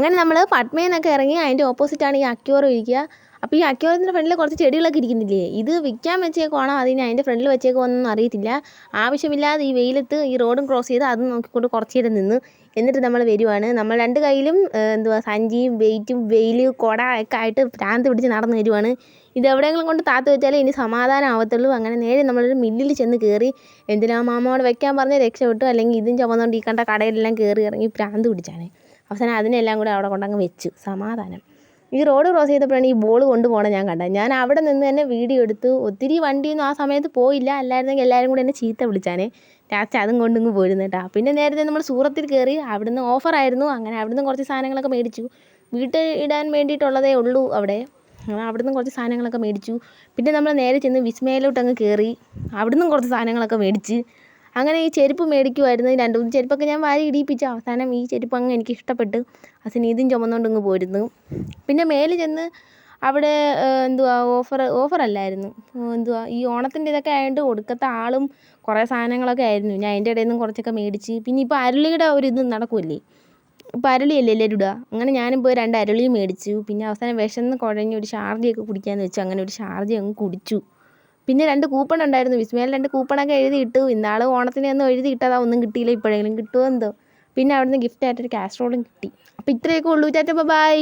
അങ്ങനെ നമ്മൾ പട്മയിൽ നിന്നൊക്കെ ഇറങ്ങി അതിന്റെ ഓപ്പോസിറ്റാണ് ഈ അക്യോറം ഇരിക്കുക. അപ്പോൾ ഈ അക്യോറത്തിന്റെ ഫ്രണ്ടിൽ കുറച്ച് ചെടികളൊക്കെ ഇരിക്കുന്നില്ലേ? ഇത് വിൽക്കാൻ വെച്ചേക്കുവാണോ അതിന് അതിന്റെ ഫ്രണ്ടിൽ വെച്ചേക്കുവാണെന്നൊന്നും അറിയത്തില്ല. ആവശ്യമില്ലാതെ ഈ വെയിലത്ത് ഈ റോഡും ക്രോസ് ചെയ്ത് അത് നോക്കിക്കൊണ്ട് കുറച്ച് നേരം നിന്ന് എന്നിട്ട് നമ്മൾ വരുവാണ്. നമ്മൾ രണ്ട് കയ്യിലും എന്തുവാ സഞ്ചിയും വെയിറ്റും വെയിൽ കുട ഒക്കെ ആയിട്ട് ഭ്രാന്ത് പിടിച്ച് നടന്ന് വരുവാണ്. ഇത് എവിടെയെങ്കിലും കൊണ്ട് താത്ത് വെച്ചാലേ ഇനി സമാധാനം ആവത്തുള്ളൂ. അങ്ങനെ നേരെ നമ്മളൊരു മില്ലിൽ ചെന്ന് കയറി എന്തിനാ മാമയോട് വെക്കാൻ പറഞ്ഞ് രക്ഷപ്പെട്ടു? അല്ലെങ്കിൽ ഇതും ചുമന്നുകൊണ്ട് ഈ കണ്ട കടയിലെല്ലാം കയറി ഇറങ്ങി ഭ്രാന്ത് പിടിച്ചാണ്. അവസാനം അതിനെല്ലാം കൂടെ അവിടെ കൊണ്ടങ്ങ് വെച്ചു. സമാധാനം. ഈ റോഡ് ക്രോസ് ചെയ്തപ്പോഴാണ് ഈ ബോൾ കൊണ്ടുപോകണം ഞാൻ കണ്ടത്. ഞാൻ അവിടെ നിന്ന് തന്നെ വീഡിയോ എടുത്ത്. ഒത്തിരി വണ്ടിയൊന്നും ആ സമയത്ത് പോയില്ല. അല്ലായിരുന്നെങ്കിൽ എല്ലാവരും കൂടെ എന്നെ ചീത്ത വിളിച്ചാനെ. ലാസ്റ്റ് അതും കൊണ്ടിങ്ങ് പോയിരുന്നു കേട്ടോ. പിന്നെ നേരത്തെ നമ്മൾ സൂറത്തിൽ കയറി അവിടുന്ന് ഓഫറായിരുന്നു അങ്ങനെ അവിടുന്ന് കുറച്ച് സാധനങ്ങളൊക്കെ മേടിച്ചു. വീട്ടിൽ ഇടാൻ വേണ്ടിയിട്ടുള്ളതേ ഉള്ളൂ അവിടെ. അവിടുന്ന് കുറച്ച് സാധനങ്ങളൊക്കെ മേടിച്ചു. പിന്നെ നമ്മൾ നേരെ ചെന്ന് വിസ്മയിലോട്ട് അങ്ങ് കയറി. അവിടുന്ന് കുറച്ച് സാധനങ്ങളൊക്കെ മേടിച്ച്. അങ്ങനെ ഈ ചെരുപ്പ് മേടിക്കുമായിരുന്നു രണ്ട് മൂന്ന് ചെരുപ്പൊക്കെ ഞാൻ വാരി ഇടിയിപ്പിച്ചു. അവസാനം ഈ ചെരുപ്പ് അങ്ങ് എനിക്ക് ഇഷ്ടപ്പെട്ട്. അവസാനം ഇതും ചുമന്നുകൊണ്ട് ഇങ്ങ് പോരുന്നു. പിന്നെ മേലെ ചെന്ന് അവിടെ എന്തുവാ ഓഫർ ഓഫറല്ലായിരുന്നു. എന്തുവാ ഈ ഓണത്തിന്റെ ഇതൊക്കെ ആയതുകൊണ്ട് ഒടുക്കത്തെ ആളും കുറേ സാധനങ്ങളൊക്കെ ആയിരുന്നു. ഞാൻ അതിന്റെ ഇടയിൽ നിന്നും കുറച്ചൊക്കെ മേടിച്ച്. പിന്നെ ഇപ്പോൾ അരളിയുടെ ഒരു ഇത് നടക്കുമല്ലേ ഇപ്പോൾ അരളിയല്ലേ എല്ലാവരും ഇടുക? അങ്ങനെ ഞാനും പോയി രണ്ട് അരളിയും മേടിച്ചു. പിന്നെ അവസാനം വിശന്ന് കുഴഞ്ഞ് ഒരു ഷാർജയൊക്കെ കുടിക്കാമെന്ന് വെച്ചു. അങ്ങനെ ഒരു ഷാർജ അങ്ങ് കുടിച്ചു. പിന്നെ രണ്ട് കൂപ്പൺ ഉണ്ടായിരുന്നു. വിസ്മയിൽ രണ്ട് കൂപ്പണൊക്കെ എഴുതിയിട്ടു ഇന്നാൾ ഓണത്തിന് ഒന്നും എഴുതി ഇട്ടതാ. ഒന്നും കിട്ടിയില്ല. ഇപ്പോഴെങ്കിലും കിട്ടുമോ എന്തോ. പിന്നെ അവിടുന്ന് ഗിഫ്റ്റ് ആയിട്ടൊരു കാസറോളും കിട്ടി. അപ്പോൾ ഇത്രയൊക്കെ ഉള്ളൂ. ചാറ്റ ബൈ